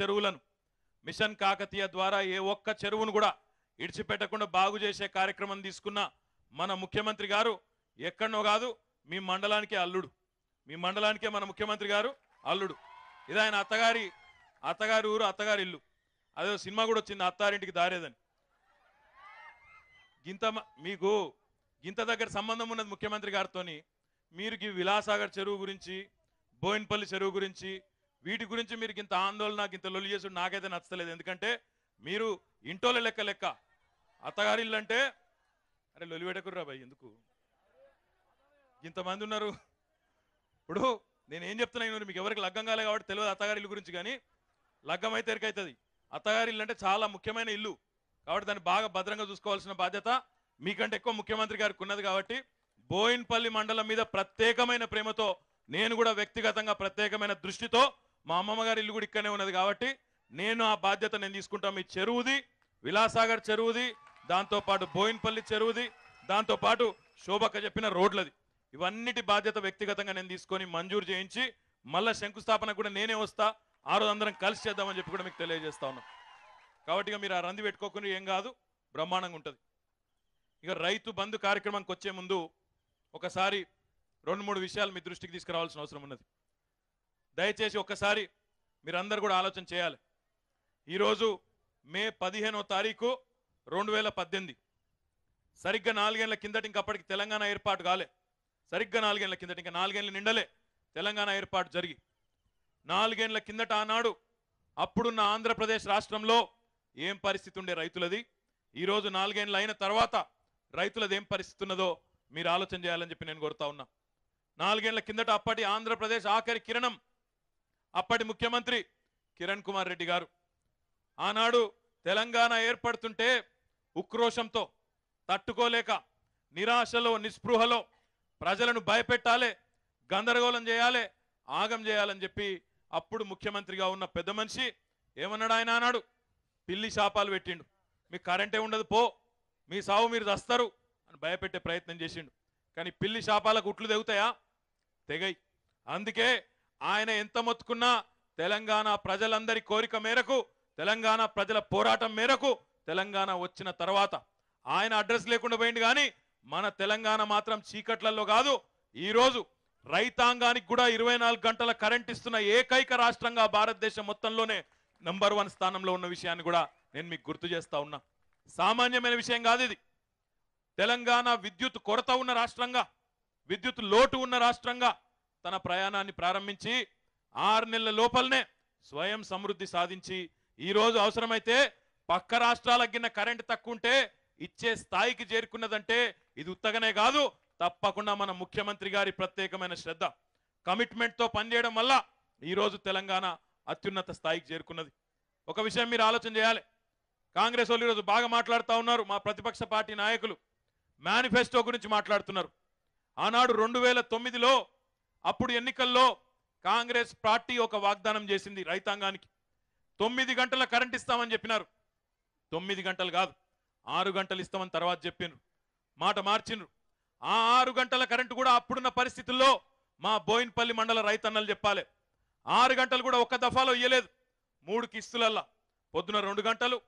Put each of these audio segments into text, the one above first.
చెరువులను. మిషన్ కాకతీయ ద్వారా ఏ ఒక్క చెరువును కూడా ఇడిచిపెట్టకుండా బాగు చేసే కార్యక్రమం తీసుకున్న మన ముఖ్యమంత్రి గారు ఎక్కడనో కాదు మీ మండలానికే అల్లుడు. మీ మండలానికే మన ముఖ్యమంత్రి గారు అల్లుడు. ఇది ఆయన అత్తగారి అత్తగారి ఊరు అత్తగారి ఇల్లు. అదే సినిమా కూడా వచ్చింది అత్తారింటికి దారేదని. గింత మీకు గింత దగ్గర సంబంధం ఉన్నది ముఖ్యమంత్రి గారితోని. మీరు ఈ విలాసాగర్ చెరువు గురించి బోయిన్పల్లి చెరువు గురించి వీటి గురించి మీరు ఇంత ఆందోళన ఇంత లొల్లి చేసుడు నాకైతే నచ్చలేదు. ఎందుకంటే మీరు ఇంటోళ్ళ లెక్క లెక్క. అత్తగారి ఇల్లు అంటే అరే లొలి పెట్టకుర్రా భయ్ ఎందుకు? ఇంతమంది ఉన్నారు. ఇప్పుడు నేను ఏం చెప్తున్నా మీకు ఎవరికి లగ్గం కాలే కాబట్టి తెలియదు అత్తగారి గురించి కానీ లగ్గం అయితే ఎరికైతుంది. అత్తగారి ఇల్లు అంటే చాలా ముఖ్యమైన ఇల్లు. కాబట్టి దాన్ని బాగా భద్రంగా చూసుకోవాల్సిన బాధ్యత మీకంటే ఎక్కువ ముఖ్యమంత్రి గారికి ఉన్నది కాబట్టి బోయిన్పల్లి మండలం మీద ప్రత్యేకమైన ప్రేమతో నేను కూడా వ్యక్తిగతంగా ప్రత్యేకమైన దృష్టితో మా అమ్మమ్మ గారి ఇల్లు కూడా ఇక్కడనే ఉన్నది కాబట్టి నేను ఆ బాధ్యత నేను తీసుకుంటాం మీ చెరువుది విలాసాగర్ చెరువుది దాంతోపాటు బోయిన్పల్లి చెరువుది దాంతోపాటు శోభక్క చెప్పిన రోడ్లది. ఇవన్నిటి బాధ్యత వ్యక్తిగతంగా నేను తీసుకొని మంజూరు చేయించి మళ్ళీ శంకుస్థాపన కూడా నేనే వస్తా ఆ రోజు అందరం కలిసి చేద్దామని చెప్పి కూడా మీకు తెలియజేస్తా ఉన్నాం. కాబట్టి ఇక మీరు ఆ రంది పెట్టుకోకుండా ఏం కాదు బ్రహ్మాండంగా ఉంటుంది. ఇక రైతు బంధు కార్యక్రమానికి వచ్చే ముందు ఒకసారి రెండు మూడు విషయాలు మీ దృష్టికి తీసుకురావాల్సిన అవసరం ఉన్నది. దయచేసి ఒక్కసారి మీరందరూ కూడా ఆలోచన చేయాలి. ఈరోజు మే పదిహేనో తారీఖు రెండు వేల పద్దెనిమిది. సరిగ్గా నాలుగేళ్ళ కిందట ఇంకప్పటికి తెలంగాణ ఏర్పాటు కాలే. సరిగ్గా నాలుగేళ్ళ కిందట ఇంకా నాలుగేళ్ళ నిండలే. తెలంగాణ ఏర్పాటు జరిగి నాలుగేళ్ళ కిందట ఆనాడు అప్పుడున్న ఆంధ్రప్రదేశ్ రాష్ట్రంలో ఏం పరిస్థితి ఉండే రైతులది? ఈరోజు నాలుగేళ్ళు అయిన తర్వాత రైతులది ఏం పరిస్థితి ఉన్నదో మీరు ఆలోచన చేయాలని చెప్పి నేను కోరుతా ఉన్నా. నాలుగేళ్ళ కిందట అప్పటి ఆంధ్రప్రదేశ్ ఆఖరి కిరణం అప్పటి ముఖ్యమంత్రి కిరణ్ కుమార్ రెడ్డి గారు. ఆనాడు తెలంగాణ ఏర్పడుతుంటే ఉక్రోషంతో తట్టుకోలేక నిరాశలో నిస్పృహలో ప్రజలను భయపెట్టాలి గందరగోళం చేయాలి ఆగం చేయాలని చెప్పి అప్పుడు ముఖ్యమంత్రిగా ఉన్న పెద్ద మనిషి ఏమన్నాడు ఆయన అన్నాడు పిల్లి శాపాలు పెట్టిండు. మీకు కరెంటే ఉండదు పో. మీ సావు మీరు చస్తారు అని భయపెట్టే ప్రయత్నం చేసిండు. కానీ పిల్లి శాపాలకు ఉట్లు తెగుతాయా? తెగై. అందుకే ఆయన ఎంత మొత్తుకున్నా తెలంగాణ ప్రజలందరి కోరిక మేరకు తెలంగాణ ప్రజల పోరాటం మేరకు తెలంగాణ వచ్చిన తర్వాత ఆయన అడ్రస్ లేకుండా పోయింది కానీ మన తెలంగాణ మాత్రం చీకట్లలో కాదు. ఈరోజు రైతాంగానికి కూడా ఇరవై నాలుగు గంటల కరెంట్ ఇస్తున్న ఏకైక రాష్ట్రంగా భారతదేశం మొత్తంలోనే నంబర్ వన్ స్థానంలో ఉన్న విషయాన్ని కూడా నేను మీకు గుర్తు చేస్తా ఉన్నా. సామాన్యమైన విషయం కాదు ఇది. తెలంగాణ విద్యుత్ కొరత ఉన్న రాష్ట్రంగా విద్యుత్ లోటు ఉన్న రాష్ట్రంగా తన ప్రయాణాన్ని ప్రారంభించి ఆరు నెలల లోపలనే స్వయం సమృద్ధి సాధించి ఈ రోజు అవసరమైతే పక్క రాష్ట్రాలకు గిన్న కరెంట్ తక్కువ ఉంటే ఇచ్చే స్థాయికి చేరుకున్నదంటే ఇది ఉత్తగనే కాదు. తప్పకుండా మన ముఖ్యమంత్రి గారి ప్రత్యేకమైన శ్రద్ధ కమిట్మెంట్తో పనిచేయడం వల్ల ఈ రోజు తెలంగాణ అత్యున్నత స్థాయికి చేరుకున్నది. ఒక విషయం మీరు ఆలోచన చేయాలి. కాంగ్రెస్ వాళ్ళు ఈరోజు బాగా మాట్లాడుతూ ఉన్నారు. మా ప్రతిపక్ష పార్టీ నాయకులు మేనిఫెస్టో గురించి మాట్లాడుతున్నారు. ఆనాడు రెండు వేల తొమ్మిదిలో అప్పుడు ఎన్నికల్లో కాంగ్రెస్ పార్టీ ఒక వాగ్దానం చేసింది రైతాంగానికి. తొమ్మిది గంటల కరెంట్ ఇస్తామని చెప్పినారు. తొమ్మిది గంటలు కాదు ఆరు గంటలు ఇస్తామని తర్వాత చెప్పినారు. మాట మార్చిండ్రు ఆ ఆరు గంటల కరెంటు కూడా అప్పుడున్న పరిస్థితుల్లో మా బోయిన్పల్లి మండల రైతన్నలు చెప్పాలి. ఆరు గంటలు కూడా ఒక్క దఫాలో ఇయ్యలేదు. మూడు కిస్తులల్లా. పొద్దున రెండు గంటలు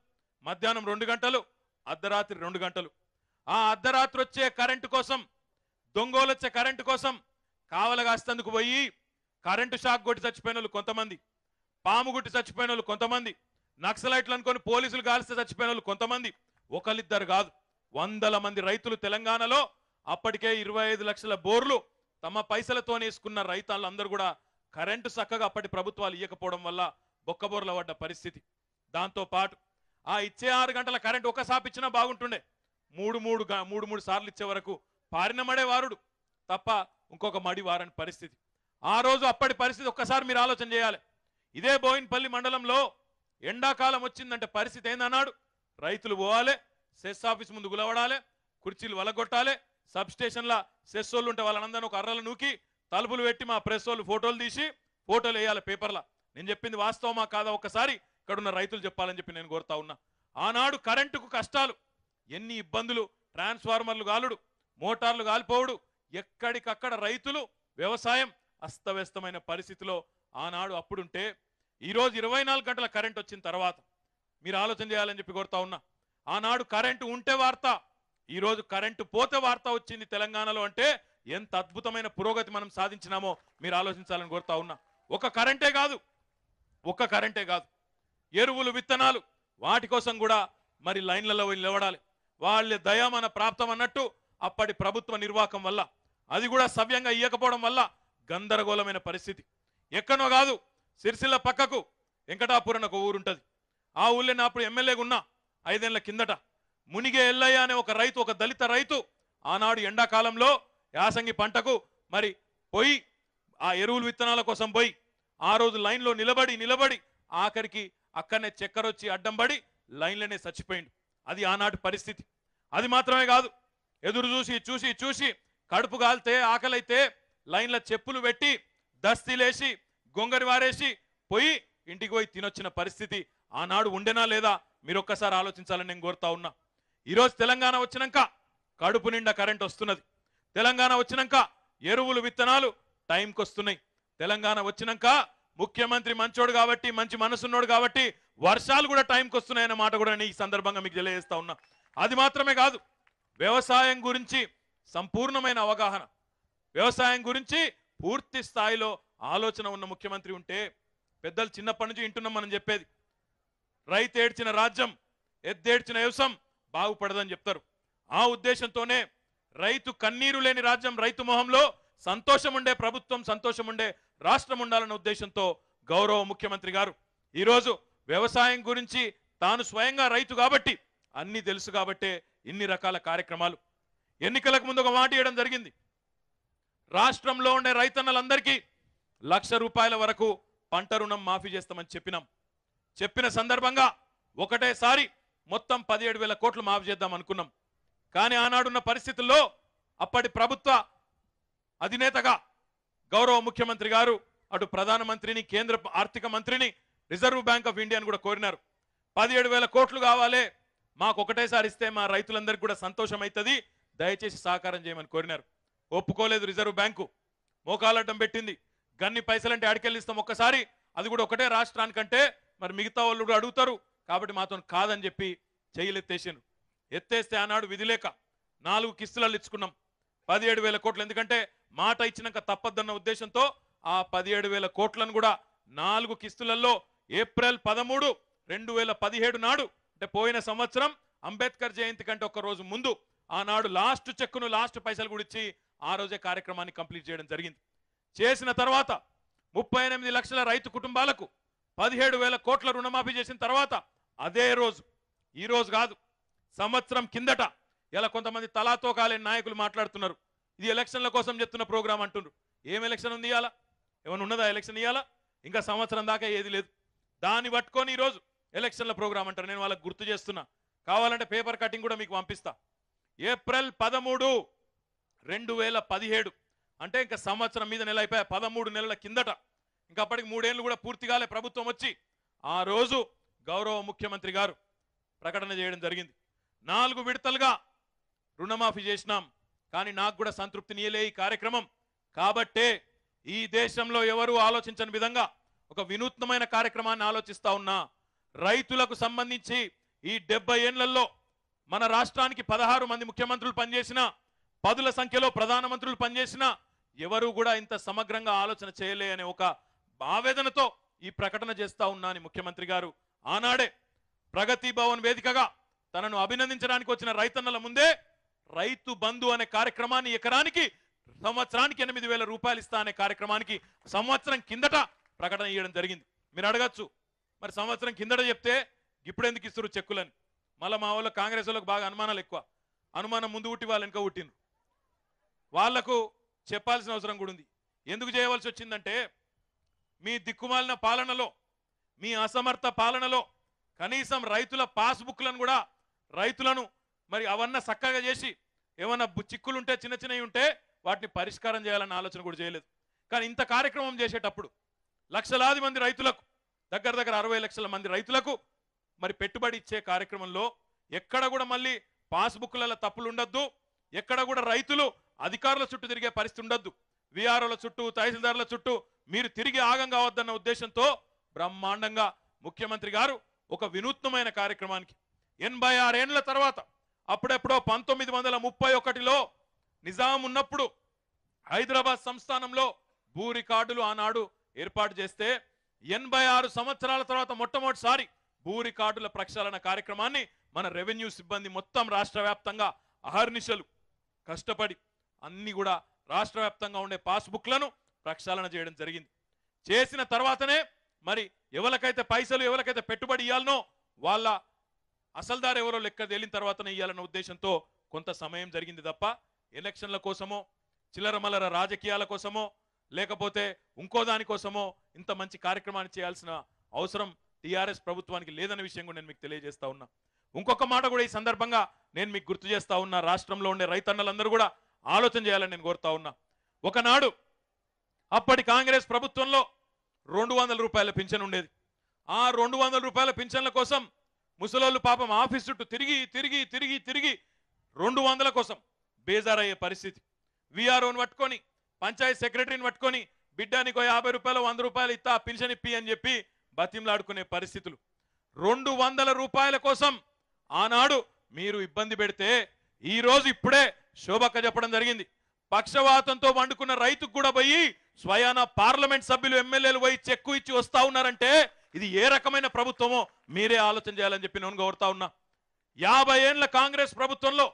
మధ్యాహ్నం రెండు గంటలు అర్ధరాత్రి రెండు గంటలు. ఆ అర్ధరాత్రి వచ్చే కరెంటు కోసం దొంగోలు వచ్చే కరెంటు కోసం కావలగాస్తందుకు పోయి కరెంటు షాక్ కొట్టి చచ్చిపోయిన వాళ్ళు కొంతమంది పాము గుట్టి చచ్చిపోయిన వాళ్ళు కొంతమంది నక్సలైట్లు అనుకొని పోలీసులు కాల్స్తే చచ్చిపోయిన వాళ్ళు కొంతమంది ఒకరిద్దరు కాదు. వందల మంది రైతులు తెలంగాణలో అప్పటికే ఇరవై ఐదు లక్షల బోర్లు తమ పైసలతో వేసుకున్న రైతాళ్ళందరూ కూడా కరెంటు చక్కగా అప్పటి ప్రభుత్వాలు ఇవ్వకపోవడం వల్ల బొక్కబోర్ల పడ్డ పరిస్థితి. దాంతో పాటు ఆ ఇచ్చే ఆరు గంటల కరెంట్ ఒక సాపిచ్చినా బాగుంటుండే. మూడు మూడు మూడు మూడు సార్లు ఇచ్చే వరకు పారిన మడే వారుడు. తప్ప ఇంకొక మడి వారని పరిస్థితి. ఆ రోజు అప్పటి పరిస్థితి ఒక్కసారి మీరు ఆలోచన చేయాలి. ఇదే బోయిన్పల్లి మండలంలో ఎండాకాలం వచ్చిందంటే పరిస్థితి ఏందన్నాడు రైతులు పోవాలి సెస్ ఆఫీస్ ముందు గులవడాలి కుర్చీలు వలగొట్టాలి సబ్ స్టేషన్ల సెస్ వాళ్ళు ఉంటే వాళ్ళందరినీ ఒక అర్రలు నూకి తలుపులు పెట్టి మా ప్రెస్ వాళ్ళు ఫోటోలు తీసి ఫోటోలు వేయాలి పేపర్లా. నేను చెప్పింది వాస్తవమా కాదా ఒక్కసారి ఇక్కడ ఉన్న రైతులు చెప్పాలని చెప్పి నేను కోరుతా ఉన్నా. ఆనాడు కరెంటుకు కష్టాలు. ఎన్ని ఇబ్బందులు. ట్రాన్స్ఫార్మర్లు గాలుడు మోటార్లు కాలిపోవుడు. ఎక్కడికక్కడ రైతులు వ్యవసాయం అస్తవ్యస్తమైన పరిస్థితిలో ఆనాడు అప్పుడుంటే ఈరోజు ఇరవై నాలుగు గంటల కరెంట్ వచ్చిన తర్వాత మీరు ఆలోచన చేయాలని చెప్పి కోరుతా ఉన్నా. ఆనాడు కరెంటు ఉంటే వార్త. ఈరోజు కరెంటు పోతే వార్త వచ్చింది తెలంగాణలో అంటే ఎంత అద్భుతమైన పురోగతి మనం సాధించినామో మీరు ఆలోచించాలని కోరుతా ఉన్నా. ఒక కరెంటే కాదు. ఒక్క కరెంటే కాదు. ఎరువులు విత్తనాలు వాటి కోసం కూడా మరి లైన్లలో నిలబడాలి. వాళ్ళ దయ మన ప్రాప్తం అన్నట్టు అప్పటి ప్రభుత్వ నిర్వాహకం వల్ల అది కూడా సవ్యంగా ఇయ్యకపోవడం వల్ల గందరగోళమైన పరిస్థితి. ఎక్కడో కాదు సిరిసిల్ల పక్కకు వెంకటాపురం ఒక ఊరుంటది ఆ ఊళ్ళో నా అప్పుడు ఎమ్మెల్యేగా ఉన్నా ఐదేళ్ళ కిందట. మునిగే ఎల్లయ్య అనే ఒక రైతు ఒక దళిత రైతు ఆనాడు ఎండాకాలంలో యాసంగి పంటకు మరి పోయి ఆ ఎరువులు విత్తనాల కోసం పోయి ఆ రోజు లైన్లో నిలబడి నిలబడి ఆఖరికి అక్కడనే చక్కెర వచ్చి అడ్డం పడి లైన్లోనే చచ్చిపోయిండు. అది ఆనాటి పరిస్థితి. అది మాత్రమే కాదు ఎదురు చూసి చూసి చూసి కడుపు కాలితే ఆకలైతే లైన్ల చెప్పులు పెట్టి దస్తీలేసి గొంగరి వారేసి పోయి ఇంటికి పోయి తినొచ్చిన పరిస్థితి ఆనాడు ఉండేనా లేదా మీరు ఒక్కసారి ఆలోచించాలని నేను కోరుతా ఉన్నా. ఈరోజు తెలంగాణ వచ్చినాక కడుపు నిండా కరెంట్ వస్తున్నది. తెలంగాణ వచ్చినాక ఎరువులు విత్తనాలు టైంకి వస్తున్నాయి తెలంగాణ వచ్చినాక ముఖ్యమంత్రి మంచోడు కాబట్టి మంచి మనసున్నోడు కాబట్టి వర్షాలు కూడా టైంకి వస్తున్నాయన్న మాట కూడా నేను ఈ సందర్భంగా మీకు తెలియజేస్తా ఉన్నా. అది మాత్రమే కాదు వ్యవసాయం గురించి సంపూర్ణమైన అవగాహన. వ్యవసాయం గురించి పూర్తి స్థాయిలో ఆలోచన ఉన్న ముఖ్యమంత్రి ఉంటే పెద్దలు చిన్నప్పటి నుంచి వింటున్నాం మనం చెప్పేది. రైతు ఏడ్చిన రాజ్యం ఎద్దేడ్చిన వ్యవసాయం బాగుపడదని చెప్తారు. ఆ ఉద్దేశంతోనే రైతు కన్నీరు లేని రాజ్యం రైతు మొహంలో సంతోషం ఉండే ప్రభుత్వం సంతోషం ఉండే రాష్ట్రం ఉండాలన్న ఉద్దేశంతో గౌరవ ముఖ్యమంత్రి గారు ఈరోజు వ్యవసాయం గురించి తాను స్వయంగా రైతు కాబట్టి అన్ని తెలుసు కాబట్టే ఇన్ని రకాల కార్యక్రమాలు. ఎన్నికలకు ముందు ఒక మాట ఇవ్వడం జరిగింది. రాష్ట్రంలో ఉండే రైతన్నలందరికీ లక్ష రూపాయల వరకు పంట రుణం మాఫీ చేస్తామని చెప్పినాం. చెప్పిన సందర్భంగా ఒకటేసారి మొత్తం పదిహేడు వేల కోట్లు మాఫీ చేద్దాం అనుకున్నాం. కానీ ఆనాడున్న పరిస్థితుల్లో అప్పటి ప్రభుత్వ అధినేతగా గౌరవ ముఖ్యమంత్రి గారు అటు ప్రధానమంత్రిని కేంద్ర ఆర్థిక మంత్రిని రిజర్వ్ బ్యాంక్ ఆఫ్ ఇండియాని కూడా కోరినారు. పదిహేడు వేల కోట్లు కావాలి మాకు ఒకటేసారి ఇస్తే మా రైతులందరికీ కూడా సంతోషం అవుతుంది దయచేసి సహకారం చేయమని కోరినారు. ఒప్పుకోలేదు రిజర్వ్ బ్యాంకు. మోకాలడ్డం పెట్టింది. గన్ని పైసలంటే అడికెళ్ళిస్తాం ఒక్కసారి అది కూడా ఒకటే రాష్ట్రానికంటే మరి మిగతా వాళ్ళు కూడా అడుగుతారు కాబట్టి మాతో కాదని చెప్పి చేయలెత్తేసాను ఎత్తేస్తే ఆనాడు విధి లేక నాలుగు కిస్తులలో ఇచ్చుకున్నాం. పదిహేడు వేల కోట్లు ఎందుకంటే మాట ఇచ్చినాక తప్పద్దన్న ఉద్దేశంతో ఆ పదిహేడు వేల కోట్లను కూడా నాలుగు కిస్తులలో ఏప్రిల్ పదమూడు రెండు వేల పదిహేడు నాడు అంటే పోయిన సంవత్సరం అంబేద్కర్ జయంతి కంటే ఒక రోజు ముందు ఆనాడు లాస్ట్ చెక్కును లాస్ట్ పైసలు కూడా ఇచ్చి ఆ రోజే కార్యక్రమాన్ని కంప్లీట్ చేయడం జరిగింది. చేసిన తర్వాత ముప్పై ఎనిమిది లక్షల రైతు కుటుంబాలకు పదిహేడు వేల కోట్ల రుణమాఫీ చేసిన తర్వాత అదే రోజు ఈ రోజు కాదు సంవత్సరం కిందట ఇలా కొంతమంది తలాతో కాలేని నాయకులు మాట్లాడుతున్నారు. ఇది ఎలక్షన్ల కోసం చెప్తున్న ప్రోగ్రామ్ అంటున్నారు ఏం ఎలక్షన్ ఉంది ఇవాళ ఏమైనా ఉన్నదా ఎలక్షన్ ఇవ్వాలా ఇంకా సంవత్సరం దాకా ఏది లేదు. దాన్ని పట్టుకొని ఈరోజు ఎలక్షన్ల ప్రోగ్రామ్ అంటారు. నేను వాళ్ళకి గుర్తు చేస్తున్నా. కావాలంటే పేపర్ కటింగ్ కూడా మీకు పంపిస్తా. ఏప్రిల్ పదమూడు రెండు వేల పదిహేడు. అంటే ఇంకా సంవత్సరం మీద నెల అయిపోయా. పదమూడు నెలల కిందట. ఇంకా అప్పటికి మూడేళ్ళు కూడా పూర్తి కాలే ప్రభుత్వం వచ్చి ఆ రోజు గౌరవ ముఖ్యమంత్రి గారు ప్రకటన చేయడం జరిగింది. నాలుగు విడతలుగా రుణమాఫీ చేసినాం. కానీ నాకు కూడా సంతృప్తినియలే ఈ కార్యక్రమం. కాబట్టే ఈ దేశంలో ఎవరు ఆలోచించని విధంగా ఒక వినూత్నమైన కార్యక్రమాన్ని ఆలోచిస్తా ఉన్నా రైతులకు సంబంధించి ఈ డెబ్బై ఏళ్ళలో మన రాష్ట్రానికి పదహారు మంది ముఖ్యమంత్రులు పనిచేసిన పదుల సంఖ్యలో ప్రధానమంత్రులు పనిచేసిన ఎవరు కూడా ఇంత సమగ్రంగా ఆలోచన చేయలే అనే ఒక ఆవేదనతో ఈ ప్రకటన చేస్తా ఉన్నా ముఖ్యమంత్రి గారు. ఆనాడే ప్రగతి భవన్ వేదికగా తనను అభినందించడానికి వచ్చిన రైతన్నల ముందే రైతు బంధు అనే కార్యక్రమాన్ని ఎకరానికి సంవత్సరానికి ఎనిమిది వేల రూపాయలు ఇస్తా అనే కార్యక్రమానికి సంవత్సరం కిందట ప్రకటన చేయడం జరిగింది. మీరు అడగచ్చు. మరి సంవత్సరం కిందట చెప్తే ఇప్పుడు ఎందుకు ఇస్తారు చెక్కులని? మళ్ళీ మా వాళ్ళు కాంగ్రెస్ వాళ్ళకి బాగా అనుమానాలు ఎక్కువ. అనుమానం ముందు పుట్టి వాళ్ళు వెనుక పుట్టిండ్రు. వాళ్ళకు చెప్పాల్సిన అవసరం కూడా ఉంది. ఎందుకు చేయవలసి వచ్చిందంటే మీ దిక్కుమాలిన పాలనలో మీ అసమర్థ పాలనలో కనీసం రైతుల పాస్బుక్లను కూడా రైతులను మరి అవన్న చక్కగా చేసి ఏమన్నా బు- చిక్కులుంటే చిన్న చిన్నవి ఉంటే వాటిని పరిష్కారం చేయాలన్న ఆలోచన కూడా చేయలేదు. కానీ ఇంత కార్యక్రమం చేసేటప్పుడు లక్షలాది మంది రైతులకు దగ్గర దగ్గర అరవై లక్షల మంది రైతులకు మరి పెట్టుబడి ఇచ్చే కార్యక్రమంలో ఎక్కడ కూడా మళ్ళీ పాస్బుక్లలో తప్పులు ఉండొద్దు ఎక్కడ కూడా రైతులు అధికారుల చుట్టూ తిరిగే పరిస్థితి ఉండొద్దు. విఆర్ఓల చుట్టూ తహసీల్దార్ల చుట్టూ మీరు తిరిగి ఆగం కావద్దన్న ఉద్దేశంతో బ్రహ్మాండంగా ముఖ్యమంత్రి గారు ఒక వినూత్నమైన కార్యక్రమానికి ఎనభై ఆరేండ్ల తర్వాత అప్పుడెప్పుడో పంతొమ్మిది వందల ముప్పై ఒకటిలో నిజాం ఉన్నప్పుడు హైదరాబాద్ సంస్థానంలో భూ రికార్డులు ఆనాడు ఏర్పాటు చేస్తే ఎనభై ఆరు సంవత్సరాల తర్వాత మొట్టమొదటిసారి భూ రికార్డుల ప్రక్షాళన కార్యక్రమాన్ని మన రెవెన్యూ సిబ్బంది మొత్తం రాష్ట్ర వ్యాప్తంగా అహర్నిశలు కష్టపడి అన్ని కూడా రాష్ట్ర వ్యాప్తంగా ఉండే పాస్బుక్లను ప్రక్షాళన చేయడం జరిగింది. చేసిన తర్వాతనే మరి ఎవరికైతే పైసలు ఎవరికైతే పెట్టుబడి ఇవ్వాలనో వాళ్ళ అసలుదారు ఎవరో లెక్క తేలిన తర్వాతనే ఇవ్వాలన్న ఉద్దేశంతో కొంత సమయం జరిగింది తప్ప ఎలక్షన్ల కోసమో చిల్లర రాజకీయాల కోసమో లేకపోతే ఇంకో దానికోసమో ఇంత మంచి కార్యక్రమాన్ని చేయాల్సిన అవసరం టీఆర్ఎస్ ప్రభుత్వానికి లేదన్న విషయం కూడా నేను మీకు తెలియజేస్తా ఉన్నా. ఇంకొక మాట కూడా ఈ సందర్భంగా నేను మీకు గుర్తు చేస్తా ఉన్నా. రాష్ట్రంలో ఉండే రైతన్నలందరూ కూడా ఆలోచన చేయాలని నేను కోరుతా ఉన్నా. ఒకనాడు అప్పటి కాంగ్రెస్ ప్రభుత్వంలో రెండు వందల రూపాయల పింఛన్ ఉండేది. ఆ రెండు వందల రూపాయల పింఛన్ల కోసం ముసలోళ్ళు పాపం ఆఫీస్ చుట్టూ తిరిగి తిరిగి తిరిగి తిరిగి రెండు వందల కోసం బేజారయ్యే పరిస్థితి. విఆర్ఓని పట్టుకొని పంచాయత్ సెక్రటరీని పట్టుకొని బిడ్డానికి యాభై రూపాయలు వంద రూపాయలు ఇస్తా పింఛన్ ఇప్పి అని చెప్పి బతిమలాడుకునే పరిస్థితులు. రెండు వందల రూపాయల కోసం ఆనాడు మీరు ఇబ్బంది పెడితే ఈ రోజు ఇప్పుడే శోభక్క చెప్పడం జరిగింది. పక్షవాతంతో వండుకున్న రైతుకు కూడా పోయి స్వయాన పార్లమెంట్ సభ్యులు ఎమ్మెల్యేలు పోయి చెక్కు ఇచ్చి వస్తా ఉన్నారంటే ఇది ఏ రకమైన ప్రభుత్వమో మీరే ఆలోచన చేయాలని చెప్పి నేను కోరుతా ఉన్నా. యాభై ఏండ్ల కాంగ్రెస్ ప్రభుత్వంలో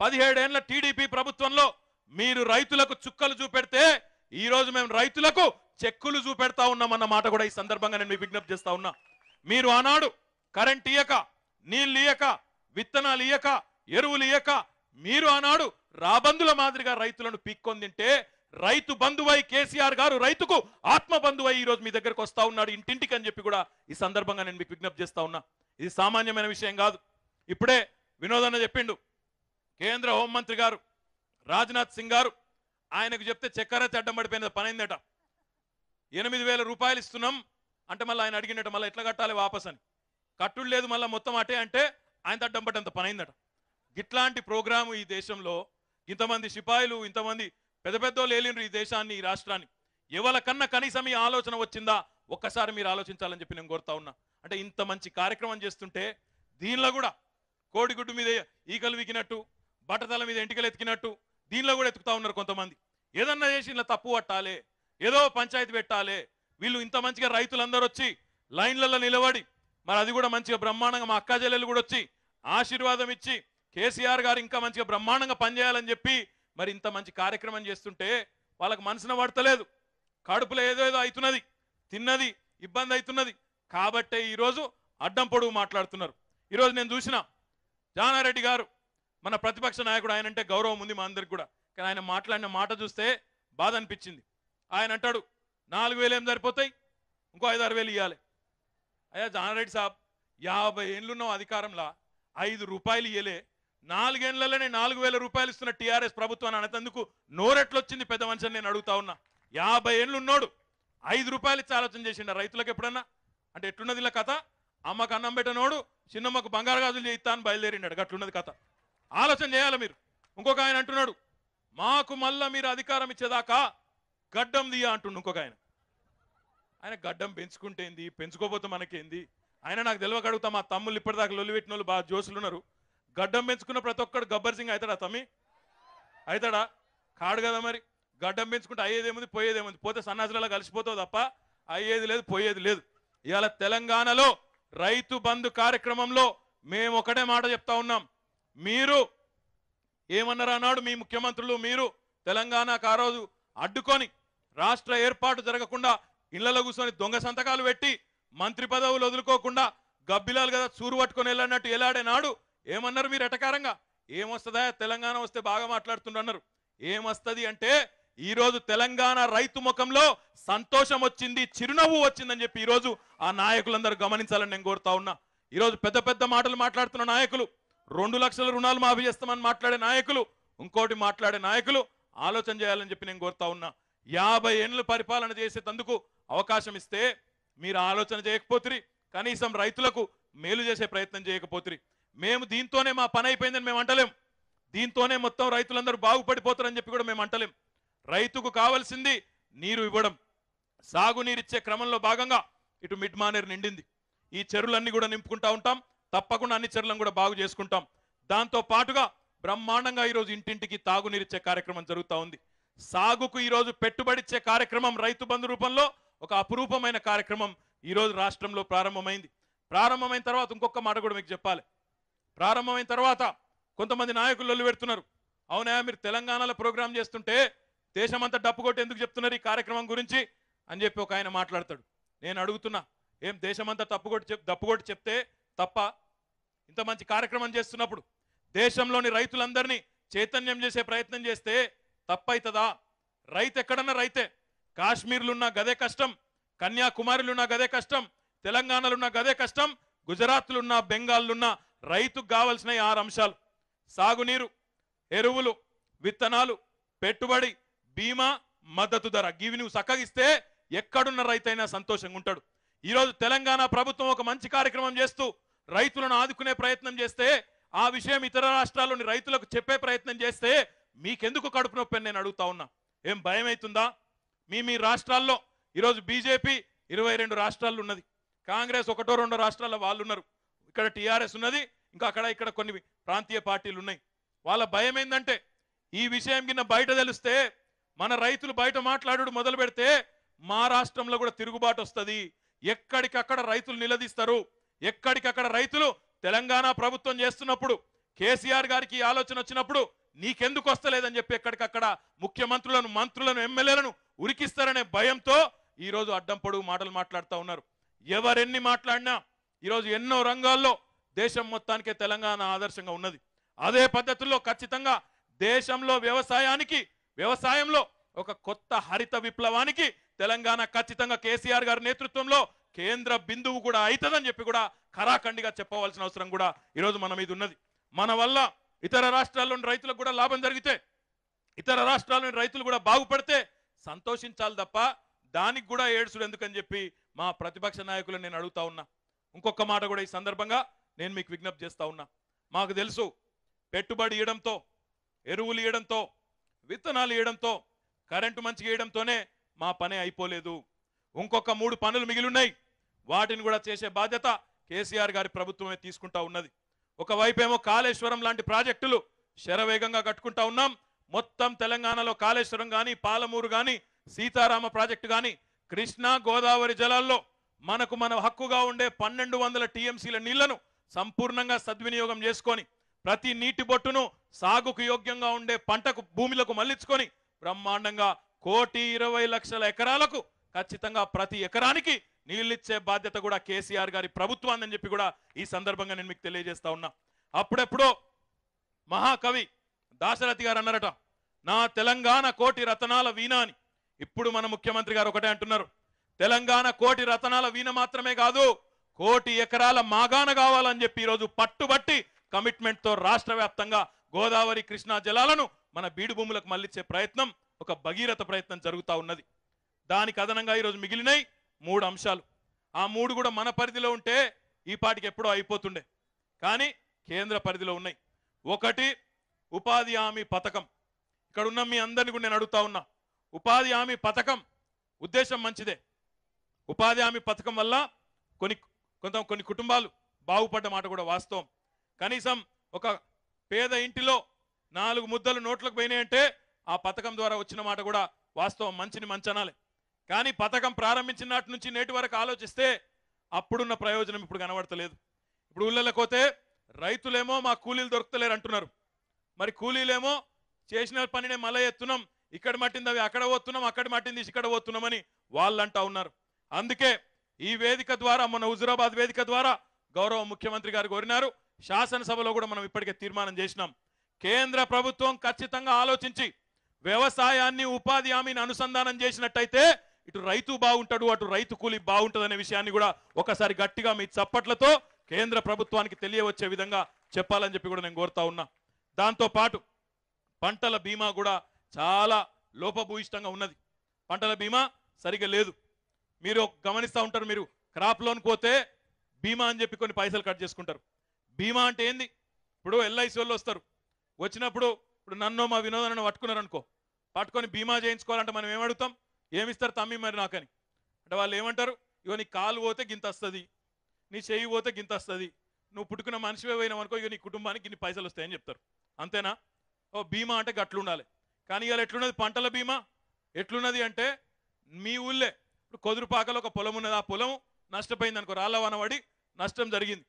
పదిహేడేండ్ల టీడీపీ ప్రభుత్వంలో మీరు రైతులకు చుక్కలు చూపెడితే ఈ రోజు మేము రైతులకు చెక్కులు చూపెడతా ఉన్నామన్న మాట కూడా ఈ సందర్భంగా నేను మీకు విజ్ఞప్తి చేస్తా ఉన్నా. మీరు ఆనాడు కరెంట్ ఇయ్యక నీళ్ళు ఇయ్యక విత్తనాలు ఇయ్యక ఎరువులు ఇయ్యక మీరు ఆనాడు రాబందుల మాదిరిగా రైతులను పీక్కొని తింటే రైతు బంధువై కేసీఆర్ గారు రైతుకు ఆత్మ బంధువై ఈ రోజు మీ దగ్గరకు వస్తా ఉన్నాడు ఇంటింటికి అని చెప్పి కూడా ఈ సందర్భంగా నేను మీకు విజ్ఞప్తి చేస్తా ఉన్నా. ఇది సామాన్యమైన విషయం కాదు. ఇప్పుడే వినోదన్న చెప్పిండు. కేంద్ర హోంమంత్రి గారు రాజ్నాథ్ సింగ్ గారు ఆయనకు చెప్తే చక్కెర అడ్డం పడిపోయిన పని అయిందట ఎనిమిది వేల రూపాయలు ఇస్తున్నాం అంటే మళ్ళీ ఆయన అడిగినట్టు మళ్ళీ ఎట్లా కట్టాలి వాపస్ అని. కట్టుడు లేదు మళ్ళీ మొత్తం అటే అంటే ఆయన తడ్డం పడ్డంత పని అయిందట ఇట్లాంటి ప్రోగ్రాము ఈ దేశంలో ఇంతమంది సిపాయిలు ఇంతమంది పెద్ద పెద్దోళ్ళు ఏలిండ్రు ఈ దేశాన్ని ఈ రాష్ట్రాన్ని. ఎవరికన్నా కనీసం ఈ ఆలోచన వచ్చిందా? ఒక్కసారి మీరు ఆలోచించాలని చెప్పి నేను కోరుతా ఉన్నా. అంటే ఇంత మంచి కార్యక్రమం చేస్తుంటే దీనిలో కూడా కోడిగుడ్డు మీద ఈకలు వికినట్టు బట్టతల మీద ఎంటికలు ఎతికినట్టు దీనిలో కూడా ఎతుకుతా ఉన్నారు కొంతమంది. ఏదన్నా చేసి ఇలా తప్పు పట్టాలి ఏదో పంచాయతీ పెట్టాలి వీళ్ళు ఇంత మంచిగా రైతులందరూ వచ్చి లైన్లలో నిలబడి మరి అది కూడా మంచిగా బ్రహ్మాండంగా మా అక్కా చెల్లెలు కూడా వచ్చి ఆశీర్వాదం ఇచ్చి కేసీఆర్ గారు ఇంకా మంచిగా బ్రహ్మాండంగా పనిచేయాలని చెప్పి మరి ఇంత మంచి కార్యక్రమం చేస్తుంటే వాళ్ళకి మనసున పడతలేదు. కడుపులో ఏదో ఏదో అవుతున్నది తిన్నది ఇబ్బంది అవుతున్నది కాబట్టే ఈరోజు అడ్డం పొడుగు మాట్లాడుతున్నారు. ఈరోజు నేను చూసిన జానారెడ్డి గారు మన ప్రతిపక్ష నాయకుడు ఆయన అంటే గౌరవం ఉంది మా అందరికి కూడా. కానీ ఆయన మాట్లాడిన మాట చూస్తే బాధ అనిపించింది. ఆయన అంటాడు నాలుగు వేలు ఏం సరిపోతాయి? ఇంకో ఐదు ఆరు వేలు ఇవ్వాలి అయ్యా జానారెడ్డి సాబ్ యాభై ఏళ్ళున్నాం అధికారంలో ఐదు రూపాయలు ఇయ్యలే. నాలుగేళ్ళలోనే నాలుగు వేల రూపాయలు ఇస్తున్న టీఆర్ఎస్ ప్రభుత్వాన్ని అనేందుకు నోరెట్లొచ్చింది పెద్ద మనిషిని నేను అడుగుతా ఉన్నా. యాభై ఏళ్ళు ఉన్నోడు ఐదు రూపాయలు ఇచ్చి ఆలోచన చేసిండు రైతులకు ఎప్పుడన్నా? అంటే ఎట్లున్నది ఇలా కథ? అమ్మకు అన్నం పెట్టనోడు చిన్నమ్మకు బంగారు గాజులు చేయిస్తా అని బయలుదేరిండాడు. అట్లున్నది కథ. ఆలోచన చేయాలి మీరు. ఇంకొక ఆయన అంటున్నాడు మాకు మళ్ళా మీరు అధికారం ఇచ్చేదాకా గడ్డం దియా అంటుండు ఇంకొక ఆయన. ఆయన గడ్డం పెంచుకుంటేంది పెంచుకోపోతే మనకేంది? ఆయన నాకు తెలియక అడుగుతా మా తమ్ముళ్ళు ఇప్పటిదాకా లొల్లి పెట్టిన వాళ్ళు బాగా జోసులు ఉన్నారు గడ్డం పెంచుకున్న ప్రతి ఒక్కడు గబ్బర్ సింగ్ అవుతాడా తమ్మి అవుతాడా? కాడు కదా మరి. గడ్డం పెంచుకుంటే అయ్యేదేముంది పోయేదేముంది? పోతే సన్నాసులలో కలిసిపోతావు తప్ప అయ్యేది లేదు పోయేది లేదు. ఇవాళ తెలంగాణలో రైతు బంధు కార్యక్రమంలో మేము ఒకటే మాట చెప్తా ఉన్నాం. మీరు ఏమన్నారు అన్నాడు? మీ ముఖ్యమంత్రులు మీరు తెలంగాణకు ఆ రోజు అడ్డుకొని రాష్ట్ర ఏర్పాటు జరగకుండా ఇళ్ళలో కూర్చొని దొంగ సంతకాలు పెట్టి మంత్రి పదవులు వదులుకోకుండా గబ్బిలాలు కదా చూరు పట్టుకొని వెళ్ళన్నట్టు ఎలాడే నాడు ఏమన్నారు మీరు ఎటకారంగా? ఏమొస్తుందా? తెలంగాణ వస్తే బాగా మాట్లాడుతుండన్నారు. ఏమొస్తుంది అంటే ఈ రోజు తెలంగాణ రైతు ముఖంలో సంతోషం వచ్చింది చిరునవ్వు వచ్చిందని చెప్పి ఈరోజు ఆ నాయకులందరూ గమనించాలని నేను కోరుతా ఉన్నా. ఈరోజు పెద్ద పెద్ద మాటలు మాట్లాడుతున్న నాయకులు రెండు లక్షల రుణాలు మాఫీ చేస్తామని మాట్లాడే నాయకులు ఇంకోటి మాట్లాడే నాయకులు ఆలోచన చేయాలని చెప్పి నేను కోరుతా ఉన్నా. యాభై ఏళ్ళు పరిపాలన చేసేటందుకు అవకాశం ఇస్తే మీరు ఆలోచన చేయకపోతురి కనీసం రైతులకు మేలు చేసే ప్రయత్నం చేయకపోతురి. మేము దీంతోనే మా పని అయిపోయిందని మేము అంటలేం. దీంతోనే మొత్తం రైతులందరూ బాగుపడిపోతారని చెప్పి కూడా మేము అంటలేం. రైతుకు కావాల్సింది నీరు ఇవ్వడం. సాగునీరిచ్చే క్రమంలో భాగంగా ఇటు మిడ్ మానేరు నిండింది. ఈ చెరువులన్నీ కూడా నింపుకుంటా ఉంటాం. తప్పకుండా అన్ని చెరువులను కూడా బాగు చేసుకుంటాం. దాంతో పాటుగా బ్రహ్మాండంగా ఈరోజు ఇంటింటికి తాగునీరిచ్చే కార్యక్రమం జరుగుతా ఉంది. సాగుకు ఈరోజు పెట్టుబడిచ్చే కార్యక్రమం రైతు బంధు రూపంలో ఒక అపురూపమైన కార్యక్రమం ఈరోజు రాష్ట్రంలో ప్రారంభమైంది. ప్రారంభమైన తర్వాత ఇంకొక మాట కూడా మీకు చెప్పాలి. ప్రారంభమైన తర్వాత కొంతమంది నాయకులు లొల్లు పెడుతున్నారు. అవునా మీరు తెలంగాణలో ప్రోగ్రాం చేస్తుంటే దేశమంతా డప్పు కొట్టి ఎందుకు చెప్తున్నారు ఈ కార్యక్రమం గురించి అని చెప్పి ఒక ఆయన మాట్లాడతాడు. నేను అడుగుతున్నా ఏం దేశమంతా తప్పుకొట్టి చెప్ దప్పుకొట్టి చెప్తే తప్ప ఇంత మంచి కార్యక్రమం చేస్తున్నప్పుడు దేశంలోని రైతులందరినీ చైతన్యం చేసే ప్రయత్నం చేస్తే తప్పైతదా? రైతు ఎక్కడన్నా రైతే కాశ్మీర్లున్న గదే కష్టం కన్యాకుమారిలున్నా గదే కష్టం తెలంగాణలున్న గదే కష్టం గుజరాత్లున్న బెంగాల్లున్న రైతుకు కావలసిన ఆరు అంశాలు. సాగునీరు ఎరువులు విత్తనాలు పెట్టుబడి బీమా మద్దతు ధర. గివి నువ్వు చక్కగిస్తే ఎక్కడున్న రైతైనా సంతోషంగా ఉంటాడు. ఈరోజు తెలంగాణ ప్రభుత్వం ఒక మంచి కార్యక్రమం చేస్తూ రైతులను ఆదుకునే ప్రయత్నం చేస్తే ఆ విషయం ఇతర రాష్ట్రాల్లోని రైతులకు చెప్పే ప్రయత్నం చేస్తే మీకెందుకు కడుపు నొప్పి నేను అడుగుతా ఉన్నా. ఏం భయం అవుతుందా? మీ మీ రాష్ట్రాల్లో ఈరోజు బీజేపీ ఇరవై రెండు రాష్ట్రాల్లో ఉన్నది. కాంగ్రెస్ ఒకటో రెండో రాష్ట్రాల్లో వాళ్ళు ఉన్నారు ఇక్కడ టీఆర్ఎస్ ఉన్నది ఇంకా అక్కడ ఇక్కడ కొన్ని ప్రాంతీయ పార్టీలు ఉన్నాయి. వాళ్ళ భయం ఏంటంటే ఈ విషయం కింద బయట తెలిస్తే మన రైతులు బయట మాట్లాడు మొదలు పెడితే మా రాష్ట్రంలో కూడా తిరుగుబాటు వస్తుంది. ఎక్కడికక్కడ రైతులు నిలదీస్తారు. ఎక్కడికక్కడ రైతులు తెలంగాణ ప్రభుత్వం చేస్తున్నప్పుడు కేసీఆర్ గారికి ఆలోచన వచ్చినప్పుడు నీకెందుకు వస్తలేదని చెప్పి ఎక్కడికక్కడ ముఖ్యమంత్రులను మంత్రులను ఎమ్మెల్యేలను ఉరికిస్తారనే భయంతో ఈ రోజు అడ్డం పొడుగు మాటలు మాట్లాడుతూ ఉన్నారు. ఎవరెన్ని మాట్లాడినా ఈరోజు ఎన్నో రంగాల్లో దేశం మొత్తానికే తెలంగాణ ఆదర్శంగా ఉన్నది. అదే పద్ధతుల్లో ఖచ్చితంగా దేశంలో వ్యవసాయానికి వ్యవసాయంలో ఒక కొత్త హరిత విప్లవానికి తెలంగాణ ఖచ్చితంగా కేసీఆర్ గారి నేతృత్వంలో కేంద్ర బిందువు కూడా అవుతుందని చెప్పి కూడా ఖరాఖండిగా చెప్పవలసిన అవసరం కూడా ఈరోజు మన మీద ఉన్నది. మన వల్ల ఇతర రాష్ట్రాల్లోని రైతులకు కూడా లాభం జరిగితే ఇతర రాష్ట్రాల్లోని రైతులు కూడా బాగుపడితే సంతోషించాలి తప్ప దానికి కూడా ఏడుసుడు ఎందుకని చెప్పి మా ప్రతిపక్ష నాయకులు నేను అడుగుతా ఉన్నా. ఇంకొక మాట కూడా ఈ సందర్భంగా నేను మీకు విజ్ఞప్తి చేస్తా ఉన్నా. మాకు తెలుసు పెట్టుబడి ఇవ్వడంతో ఎరువులు ఇవ్వడంతో విత్తనాలు ఇవ్వడంతో కరెంటు మంచిగా ఇవ్వడంతోనే మా పని అయిపోలేదు. ఇంకొక మూడు పనులు మిగిలిన్నాయి. వాటిని కూడా చేసే బాధ్యత కేసీఆర్ గారి ప్రభుత్వమే తీసుకుంటా ఉన్నది. ఒకవైపేమో కాళేశ్వరం లాంటి ప్రాజెక్టులు శరవేగంగా కట్టుకుంటా ఉన్నాం. మొత్తం తెలంగాణలో కాళేశ్వరం కానీ పాలమూరు కానీ సీతారామ ప్రాజెక్టు కానీ కృష్ణా గోదావరి జలాల్లో మనకు మన హక్కుగా ఉండే పన్నెండు వందల టీఎంసీల నీళ్ళను సంపూర్ణంగా సద్వినియోగం చేసుకొని ప్రతి నీటి బొట్టును సాగుకు యోగ్యంగా ఉండే పంటకు భూమిలకు మళ్ళించుకొని బ్రహ్మాండంగా కోటి ఇరవై లక్షల ఎకరాలకు ఖచ్చితంగా ప్రతి ఎకరానికి నీళ్ళిచ్చే బాధ్యత కూడా కేసీఆర్ గారి ప్రభుత్వాన్ని చెప్పి కూడా ఈ సందర్భంగా నేను మీకు తెలియజేస్తా ఉన్నా. అప్పుడెప్పుడో మహాకవి దాశరథి గారు అన్నారట నా తెలంగాణ కోటి రతనాల వీణ అని. ఇప్పుడు మన ముఖ్యమంత్రి గారు ఒకటే అంటున్నారు తెలంగాణ కోటి రతనాల వీణ మాత్రమే కాదు కోటి ఎకరాల మాగాన కావాలని చెప్పి ఈరోజు పట్టుబట్టి కమిట్మెంట్తో రాష్ట్ర వ్యాప్తంగా గోదావరి కృష్ణా జలాలను మన బీడు భూములకు మళ్ళించే ప్రయత్నం ఒక భగీరథ ప్రయత్నం జరుగుతా ఉన్నది. దానికి అదనంగా ఈరోజు మిగిలినాయి మూడు అంశాలు. ఆ మూడు కూడా మన పరిధిలో ఉంటే ఈ పాటికి ఎప్పుడో అయిపోతుండే. కానీ కేంద్ర పరిధిలో ఉన్నాయి. ఒకటి ఉపాధి హామీ పథకం. ఇక్కడ ఉన్న మీ అందరిని కూడా నేను అడుగుతా ఉన్నా. ఉపాధి హామీ పథకం ఉద్దేశం మంచిదే. ఉపాధి హామీ పథకం వల్ల కొన్ని కొంత కొన్ని కుటుంబాలు బాగుపడ్డ మాట కూడా వాస్తవం. కనీసం ఒక పేద ఇంటిలో నాలుగు ముద్దలు నోట్లకు పోయినాయంటే ఆ పథకం ద్వారా వచ్చిన మాట కూడా వాస్తవం. మంచిని మంచనాలే కానీ పథకం ప్రారంభించిన నాటి నుంచి నేటి వరకు ఆలోచిస్తే అప్పుడున్న ప్రయోజనం ఇప్పుడు కనబడతలేదు. ఇప్పుడు ఊళ్ళలోకి పోతే రైతులేమో మా కూలీలు దొరకలేరు అంటున్నారు. మరి కూలీలేమో చేసిన పనినే మళ్ళీ ఎత్తున్నాం ఇక్కడ మట్టింది అవి అక్కడ పోతున్నాం అక్కడ మట్టింది ఇక్కడ పోతున్నామని వాళ్ళు అంటా ఉన్నారు. అందుకే ఈ వేదిక ద్వారా మన హుజురాబాద్ వేదిక ద్వారా గౌరవ ముఖ్యమంత్రి గారు కోరినారు. శాసనసభలో కూడా మనం ఇప్పటికే తీర్మానం చేసినాం. కేంద్ర ప్రభుత్వం ఖచ్చితంగా ఆలోచించి వ్యవసాయాన్ని ఉపాధి హామీని అనుసంధానం చేసినట్టయితే ఇటు రైతు బాగుంటాడు అటు రైతు కూలి బాగుంటుందనే విషయాన్ని కూడా ఒకసారి గట్టిగా మీ చప్పట్లతో కేంద్ర ప్రభుత్వానికి తెలియవచ్చే విధంగా చెప్పాలని చెప్పి కూడా నేను కోరుతా ఉన్నా. దాంతో పాటు పంటల బీమా కూడా చాలా లోపభూయిష్టంగా ఉన్నది. పంటల బీమా సరిగా లేదు. మీరు గమనిస్తూ ఉంటారు మీరు క్రాప్ లోన్ పోతే బీమా అని చెప్పి కొన్ని పైసలు కట్ చేసుకుంటారు. బీమా అంటే ఏంది? ఇప్పుడు ఎల్ఐసి వాళ్ళు వస్తారు. వచ్చినప్పుడు ఇప్పుడు నన్ను మా వినోదనను పట్టుకున్నారు అనుకో పట్టుకొని బీమా చేయించుకోవాలంటే మనం ఏమడుగుతాం ఏమిస్తారు తమ్మి మరి నాకని? అంటే వాళ్ళు ఏమంటారు? ఇగో నీ కాలు పోతే గింత వస్తుంది నీ చెయ్యి పోతే గింత వస్తుంది నువ్వు పుట్టుకున్న మనిషివే పోయినావు అనుకో ఇక నీ కుటుంబానికి ఇన్ని పైసలు వస్తాయని చెప్తారు. అంతేనా? ఓ బీమా అంటే గట్లుండాలి. కానీ ఇవాళ ఎట్లున్నది? పంటల బీమా? ఎట్లున్నది అంటే మీ ఊళ్ళే ఇప్పుడు కొదురుపాకలో ఒక పొలం ఉన్నది. ఆ పొలం నష్టపోయింది అనుకో రాళ్ళ నష్టం జరిగింది.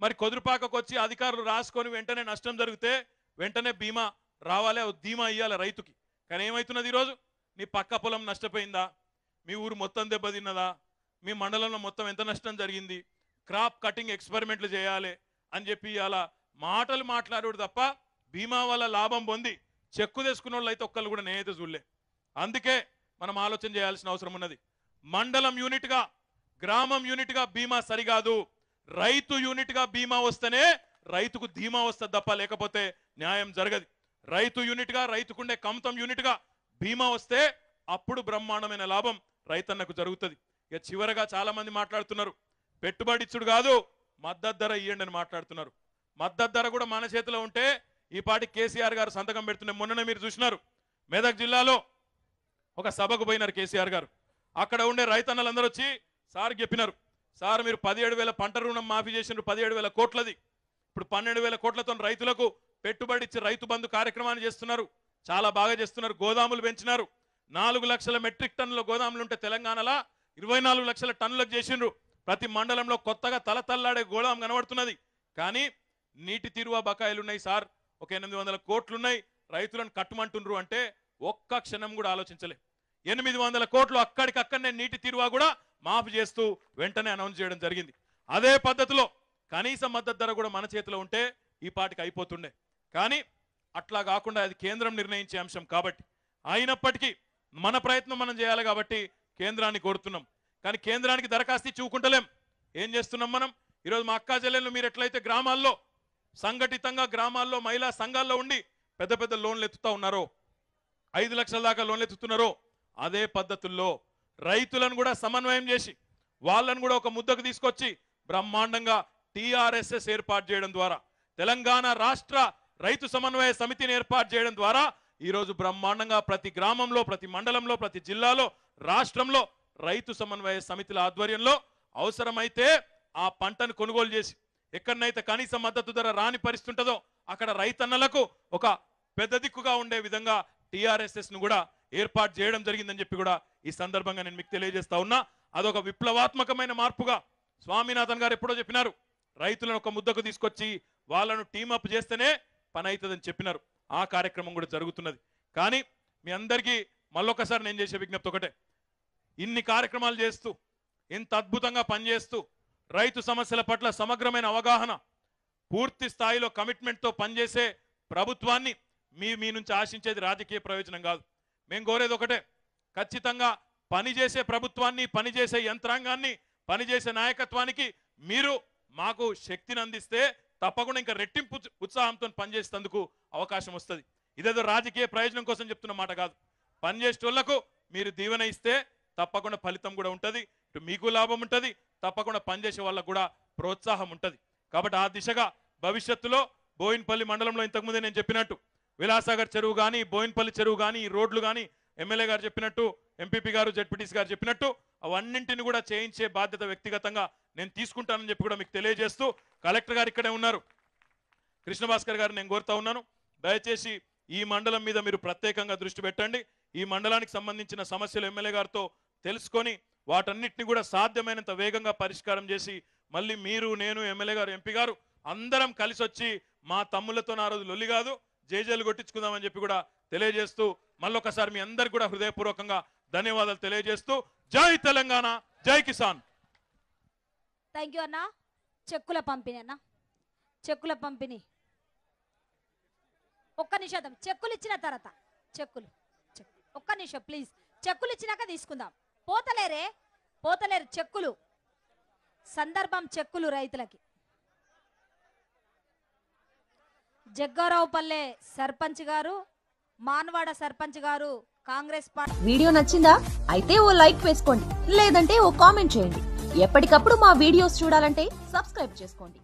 మరి కొదురుపాకకు వచ్చి అధికారులు రాసుకొని వెంటనే నష్టం జరిగితే వెంటనే బీమా రావాలి ధీమా ఇవ్వాలి రైతుకి. కానీ ఏమవుతున్నది ఈరోజు? నీ పక్క పొలం నష్టపోయిందా? మీ ఊరు మొత్తం దెబ్బతిన్నదా? మీ మండలంలో మొత్తం ఎంత నష్టం జరిగింది? క్రాప్ కటింగ్ ఎక్స్పెరిమెంట్లు చేయాలి అని చెప్పి అలా మాటలు మాట్లాడాడు తప్ప బీమా వల్ల లాభం పొంది చెక్కు తెసుకున్న వాళ్ళు అయితే ఒక్కళ్ళు కూడా నేనైతే చూడలే. అందుకే మనం ఆలోచన చేయాల్సిన అవసరం ఉన్నది. మండలం యూనిట్గా గ్రామం యూనిట్గా బీమా సరికాదు రైతు యూనిట్గా బీమా వస్తేనే రైతుకు ధీమా వస్తుంది తప్ప లేకపోతే న్యాయం జరగదు. రైతు యూనిట్గా రైతుకుండే కమతం యూనిట్గా బీమా వస్తే అప్పుడు బ్రహ్మాండమైన లాభం రైతన్నకు జరుగుతుంది. ఇక చివరగా చాలా మంది మాట్లాడుతున్నారు. పెట్టుబడి ఇచ్చుడు కాదు మద్దతు ధర ఇయ్యండి అని మాట్లాడుతున్నారు. మద్దతు ధర కూడా మన చేతిలో ఉంటే ఈ పాటి కేసీఆర్ గారు సంతకం పెడుతున్న మొన్ననే మీరు చూసినారు. మెదక్ జిల్లాలో ఒక సభకు పోయినారు కేసీఆర్ గారు. అక్కడ ఉండే రైతన్నలందరూ వచ్చి సార్ చెప్పినారు. సార్ మీరు పదిహేడు వేల పంట రుణం మాఫీ చేసినారు పదిహేడు వేల కోట్లది. ఇప్పుడు పన్నెండు వేల కోట్లతో రైతులకు పెట్టుబడి ఇచ్చి రైతు బంధు కార్యక్రమాన్ని చేస్తున్నారు. చాలా బాగా చేస్తున్నారు. గోదాములు పెంచినారు. నాలుగు లక్షల మెట్రిక్ టన్నుల గోదాములు ఉంటే తెలంగాణలో ఇరవై నాలుగు లక్షల టన్నులకు చేసిండ్రు. ప్రతి మండలంలో కొత్తగా తలతల్లాడే గోదాం కనబడుతున్నది. కానీ నీటి తీరువ బకాయిలు ఉన్నాయి సార్. ఒక ఎనిమిది వందల కోట్లున్నాయి. రైతులను కట్టమంటుండ్రు అంటే ఒక్క క్షణం కూడా ఆలోచించలే. ఎనిమిది వందల కోట్లు అక్కడికక్కడనే నీటి తీరువా కూడా మాఫ్ చేస్తూ వెంటనే అనౌన్స్ చేయడం జరిగింది. అదే పద్ధతిలో కనీస మద్దతు ధర కూడా మన చేతిలో ఉంటే ఈ పాటికి అయిపోతుండే. కానీ అట్లా కాకుండా అది కేంద్రం నిర్ణయించే అంశం కాబట్టి అయినప్పటికీ మన ప్రయత్నం మనం చేయాలి కాబట్టి కేంద్రాన్ని కోరుతున్నాం. కానీ కేంద్రానికి దరఖాస్తు చూకుంటలేం ఏం చేస్తున్నాం మనం? ఈరోజు మా అక్కా చెల్లెళ్ళు మీరు ఎట్లయితే గ్రామాల్లో సంఘటితంగా గ్రామాల్లో మహిళా సంఘాల్లో ఉండి పెద్ద పెద్ద లోన్లు ఎత్తుతా ఉన్నారో ఐదు లక్షల దాకా లోన్లు ఎత్తుతున్నారో అదే పద్ధతుల్లో రైతులను కూడా సమన్వయం చేసి వాళ్ళను కూడా ఒక ముద్దకు తీసుకొచ్చి బ్రహ్మాండంగా టీఆర్ఎస్ఎస్ ఏర్పాటు చేయడం ద్వారా తెలంగాణ రాష్ట్ర రైతు సమన్వయ సమితిని ఏర్పాటు చేయడం ద్వారా ఈరోజు బ్రహ్మాండంగా ప్రతి గ్రామంలో ప్రతి మండలంలో ప్రతి జిల్లాలో రాష్ట్రంలో రైతు సమన్వయ సమితుల ఆధ్వర్యంలో అవసరమైతే ఆ పంటను కొనుగోలు చేసి ఎక్కడనైతే కనీస మద్దతు ధర రాని పరిస్థితి ఉంటుందో అక్కడ రైతన్నలకు ఒక పెద్ద దిక్కుగా ఉండే విధంగా టీఆర్ఎస్ఎస్ను కూడా ఏర్పాటు చేయడం జరిగిందని చెప్పి కూడా ఈ సందర్భంగా నేను మీకు తెలియజేస్తా ఉన్నా. అదొక విప్లవాత్మకమైన మార్పుగా స్వామినాథన్ గారు ఎప్పుడో చెప్పినారు. రైతులను ఒక ముద్దకు తీసుకొచ్చి వాళ్ళను టీమప్ చేస్తేనే పని అవుతుందని చెప్పినారు. ఆ కార్యక్రమం కూడా జరుగుతున్నది. కానీ మీ అందరికీ మళ్ళొకసారి నేను చేసే విజ్ఞప్తి ఒకటే. ఇన్ని కార్యక్రమాలు చేస్తూ ఇంత అద్భుతంగా పనిచేస్తూ రైతు సమస్యల పట్ల సమగ్రమైన అవగాహన పూర్తి స్థాయిలో కమిట్మెంట్తో పనిచేసే ప్రభుత్వాన్ని మీ మీ నుంచి ఆశించేది రాజకీయ ప్రయోజనం కాదు. మేము కోరేది ఒకటే. ఖచ్చితంగా పనిచేసే ప్రభుత్వాన్ని పనిచేసే యంత్రాంగాన్ని పనిచేసే నాయకత్వానికి మీరు మాకు శక్తిని అందిస్తే తప్పకుండా ఇంకా రెట్టింపు ఉత్సాహంతో పనిచేసేందుకు అవకాశం వస్తుంది. ఇదేదో రాజకీయ ప్రయోజనం కోసం చెప్తున్న మాట కాదు. పనిచేసేటోళ్ళకు మీరు దీవెన ఇస్తే తప్పకుండా ఫలితం కూడా ఉంటుంది. ఇటు మీకు లాభం ఉంటుంది. తప్పకుండా పనిచేసే వాళ్ళకు కూడా ప్రోత్సాహం ఉంటుంది. కాబట్టి ఆ దిశగా భవిష్యత్తులో బోయిన్పల్లి మండలంలో ఇంతకుముందే నేను చెప్పినట్టు విలాసాగర్ చెరువు కానీ బోయిన్పల్లి చెరువు కానీ ఈ రోడ్లు కానీ ఎమ్మెల్యే గారు చెప్పినట్టు ఎంపీపీ గారు జడ్పీటీసీ గారు చెప్పినట్టు అవన్నింటిని కూడా చేయించే బాధ్యత వ్యక్తిగతంగా నేను తీసుకుంటానని చెప్పి కూడా మీకు తెలియజేస్తూ కలెక్టర్ గారు ఇక్కడే ఉన్నారు. కృష్ణ భాస్కర్ గారు నేను కోరుతా ఉన్నాను. దయచేసి ఈ మండలం మీద మీరు ప్రత్యేకంగా దృష్టి పెట్టండి. ఈ మండలానికి సంబంధించిన సమస్యలు ఎమ్మెల్యే గారితో తెలుసుకొని వాటన్నిటిని కూడా సాధ్యమైనంత వేగంగా పరిష్కారం చేసి మళ్ళీ మీరు నేను ఎమ్మెల్యే గారు ఎంపీ గారు అందరం కలిసి వచ్చి మా తమ్ములతో నా రోజు లొల్లి కాదు జేజేలు కొట్టించుకుందామని చెప్పి కూడా తెలియజేస్తూ మళ్ళొకసారి మీ అందరికి కూడా హృదయపూర్వకంగా ధన్యవాదాలు తెలియజేస్తూ జై తెలంగాణ జై కిసాన్. థ్యాంక్ యూ అన్న. చెక్కుల పంపిణీ అన్న. చెక్కుల పంపిణీ. ఒక్క నిషేధం చెక్కులు ఇచ్చిన తర్వాత చెక్కులు ఒక్క నిమిషం ప్లీజ్ చెక్కులు ఇచ్చినాక తీసుకుందాం. పోతలేరే పోతలేరు చెక్కులు. సందర్భం చెక్కులు రైతులకి. జగ్గారావుపల్లె సర్పంచ్ గారు మాన్వాడ సర్పంచ్ గారు కాంగ్రెస్ పార్టీ వీడియో నచ్చిందా? అయితే ఓ లైక్ వేసుకోండి. లేదంటే ఓ కామెంట్ చేయండి. ఎప్పటికప్పుడు మా వీడియోస్ చూడాలంటే సబ్స్క్రైబ్ చేసుకోండి.